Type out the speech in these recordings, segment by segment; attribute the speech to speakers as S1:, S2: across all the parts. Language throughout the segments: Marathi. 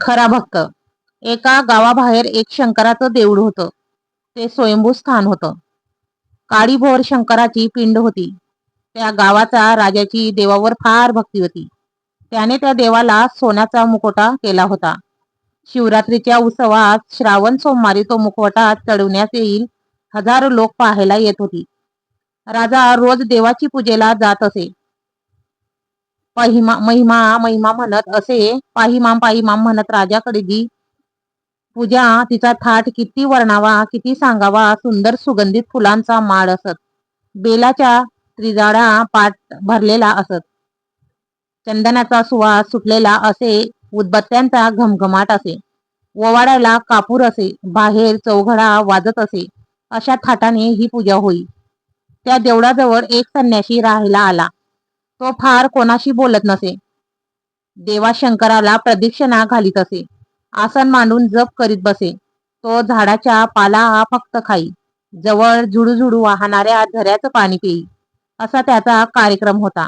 S1: खरा भक्त. एका गावाबाहेर एक शंकराचं देऊळ होतं. ते स्वयंभू स्थान होतं. काळीभोर शंकराची पिंड होती. त्या गावाचा राजाची देवावर फार भक्ती होती. त्याने त्या देवाला सोन्याचा मुकोटा केला होता. शिवरात्रीच्या उत्सवात श्रावण सोमवारी तो मुखवटा चढवण्यात येईल हजारो लोक पाहायला येत होती. राजा रोज देवाची पूजेला जात असे. महिमा महिमा महिमा म्हणत असे. पाहिमाम पाहिमाम म्हणत राजाकडे जी पूजा तिचा थाट किती वर्णावा किती सांगावा सुंदर सुगंधित फुलांचा माळ असत. बेलाच्या त्रिजाडा पाट भरलेला असत. चंदनाचा सुवास सुटलेला असे उदबत्त्यांचा घमघमाट असे. ओवाड्याला कापूर असे बाहेर चौघडा वाजत असे. अशा थाटाने ही पूजा होई. त्या देवळाजवळ एक संन्याशी राहायला आला. तो फार कोणाशी बोलत नसे. देवा शंकराला प्रदक्षिणा घालीत असे. आसन मांडून जप करीत बसे. तो झाडाच्या पाला हा फक्त खाई. जवळ झुडूझुडू वाहणाऱ्या झऱ्याचं पाणी पेई. असा त्याचा कार्यक्रम होता.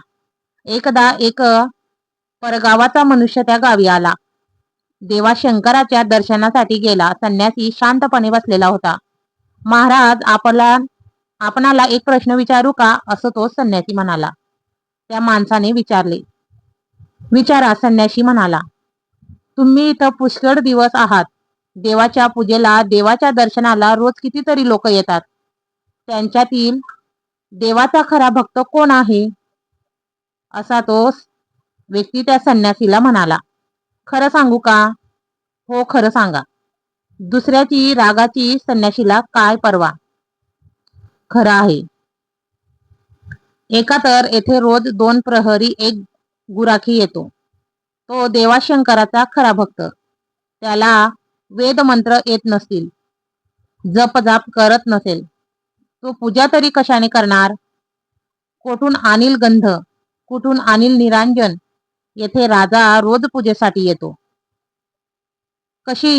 S1: एकदा एक परगावाचा मनुष्य त्या गावी आला. देवा शंकराच्या दर्शनासाठी गेला. संन्यासी शांतपणे बसलेला होता. महाराज आपला आपणाला एक प्रश्न विचारू का? असं तो संन्यासी म्हणाला. त्या माणसाने विचारले. विचारा संन्याशी म्हणाला. तुम्ही इथं पुष्कळ दिवस आहात. देवाच्या पूजेला देवाच्या दर्शनाला रोज कितीतरी लोक येतात. त्यांच्यातील देवाचा खरा भक्त कोण आहे? असा तो व्यक्ती त्या संन्यासीला म्हणाला. खरं सांगू का? हो खरं सांगा. दुसऱ्याची रागाची संन्याशीला काय परवा? खरं आहे. एका तर येथे रोज दोन प्रहरी एक गुराखी येतो. तो देवाशंकराचा खरा भक्त. त्याला वेद मंत्र येत नसतील. जप जाप करत नसेल. तो पूजा तरी कशाने करणार? कोठून अनिल गंध? कुठून अनिल निरांजन? येथे राजा रोज पूजेसाठी येतो. कशी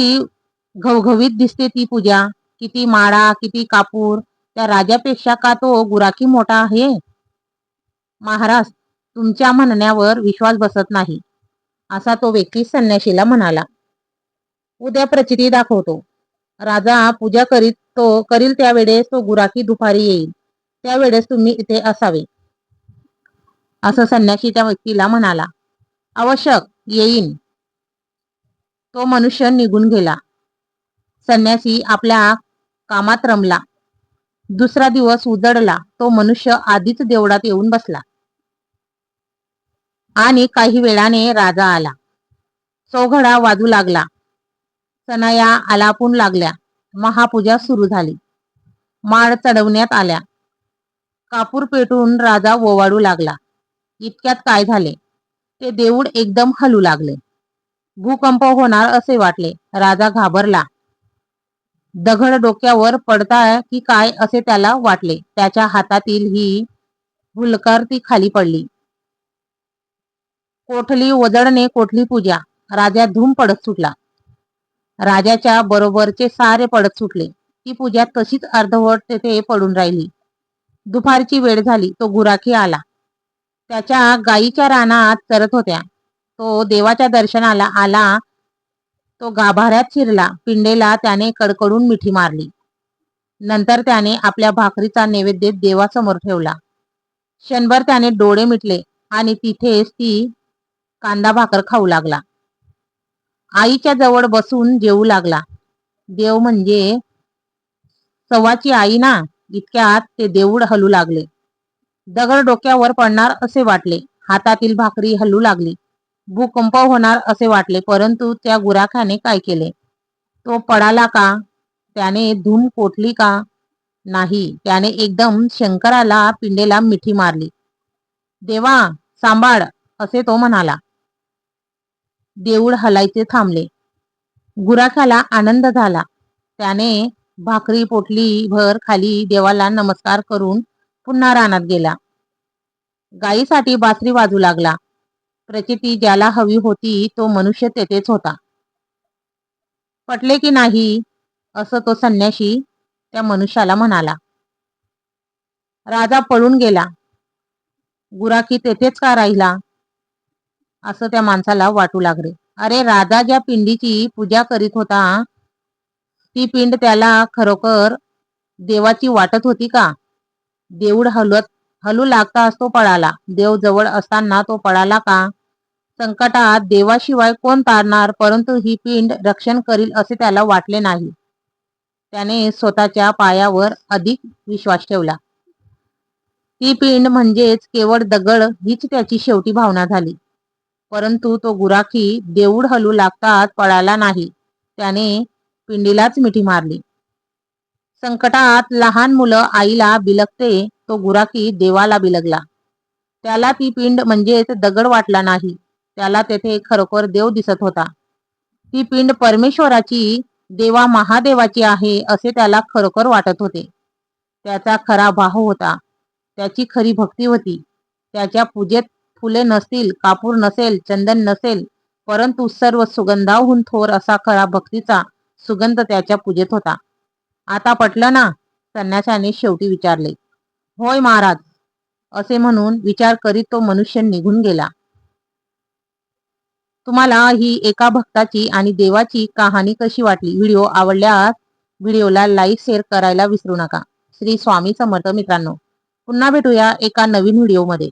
S1: घवघवीत दिसते ती पूजा? किती माळा किती कापूर? त्या राजापेक्षा का तो गुराखी मोठा आहे? महाराज तुमच्या म्हणण्यावर विश्वास बसत नाही असा तो व्यक्ती संन्याशीला म्हणाला. उद्या प्रचिती दाखवतो. राजा पूजा करीत तो करील त्यावेळेस तो गुराखी दुपारी येईल. त्यावेळेस तुम्ही इथे असावे. असं संन्याशी त्या व्यक्तीला म्हणाला. आवश्यक येईन. तो मनुष्य निघून गेला. संन्यासी आपल्या कामात रमला. दुसरा दिवस उजडला. तो मनुष्य आधीच देवळात येऊन बसला. आणि काही वेळाने राजा आला. चौघडा वाजू लागला. सनाया आलापून लागल्या. महापूजा सुरू झाली. माळ चढवण्यात आल्या. कापूर पेटून राजा ओवाडू लागला. इतक्यात काय झाले? ते देऊळ एकदम हलू लागले. भूकंप होणार असे वाटले. राजा घाबरला. दगड डोक्यावर पडताय की काय असे त्याला वाटले. त्याच्या हातातील ही हुलकार ती खाली पडली. कोठली वजडणे कोठली पूजा? राजा धूम पडत सुटला. राजाच्या बरोबरचे सारे पडत सुटले. ती पूजा तशीच अर्धवट तेथे पडून राहिली. दुपारची वेळ झाली. तो गुराखी आला. त्याच्या गायीच्या रानात चरत होत्या. तो देवाच्या दर्शनाला आला. तो गाभाऱ्यात शिरला. पिंडेला त्याने कडकडून मिठी मारली. नंतर त्याने आपल्या भाकरीचा नैवेद्य देवासमोर ठेवला. क्षणभर त्याने डोळे मिटले आणि तिथेच ती कांदा भाकर खाऊ लागला. आईच्या जवळ बसून जेवू लागला. देव म्हणजे सवाची आई ना इतक्यात ते देऊळ हलू लागले. दगड डोक्यावर पडणार असे वाटले. हातातील भाकरी हलू लागली. भूकंप होणार असे वाटले परंतु त्या गुराखाने काय केले? तो पडाला का? त्याने धूम कोठली का? नाही त्याने एकदम शंकराला पिंडेला मिठी मारली. देवा सांभाळ असे तो म्हणाला. देऊळ हलायचे थांबले. गुराख्याला आनंद झाला. त्याने भाकरी पोटली भर खाली देवाला नमस्कार करून पुन्हा रानात गेला. गायीसाठी बासरी वाजू लागला. प्रचिती ज्याला हवी होती तो मनुष्य तेथेच होता. पटले की नाही असं तो संन्याशी त्या मनुष्याला म्हणाला. राजा पळून गेला. गुराखी तेथेच का राहिला? असं त्या माणसाला वाटू लागले. अरे राजा ज्या पिंडीची पूजा करीत होता ती पिंड त्याला खरोखर देवाची वाटत होती का? देऊळ हलवत हलू लागताच तो पळाला. देव जवळ असताना तो पळाला का? संकटात देवाशिवाय कोण तारणार परंतु ही पिंड रक्षण करील असे त्याला वाटले नाही. त्याने स्वतःच्या पायावर अधिक विश्वास ठेवला. ती पिंड म्हणजेच केवळ दगड हीच त्याची शेवटी भावना झाली. परंतु तो गुराखी देऊळ हलू लागतात पळाला नाही. त्याने पिंडीलाच मिठी मारली. संकटात लहान मुलं आईला बिलगते तो गुराखी देवाला बिलगला. त्याला ती पिंड म्हणजेच दगड वाटला नाही. त्याला तेथे खरोखर देव दिसत होता. ती पिंड परमेश्वराची देवा महादेवाची आहे असे त्याला खरोखर वाटत होते. त्याचा खरा भाव होता. त्याची खरी भक्ती होती. त्याच्या पूजेत फुले नसतील कापूर नसेल चंदन नसेल परंतु सर्व सुगंधाहून थोर असा खरा भक्तीचा सुगंध त्याच्या पूजेत होता. आता पटलं ना? संन्याशाने शेवटी विचारले. होय महाराज असे म्हणून विचार करीत तो मनुष्य निघून गेला. तुम्हाला ही एका भक्ताची आणि देवाची कहाणी कशी वाटली? व्हिडिओ आवडल्यास व्हिडिओला लाईक शेअर करायला विसरू नका. श्री स्वामी समर्थ मित्रांनो पुन्हा भेटूया एका नवीन व्हिडिओमध्ये.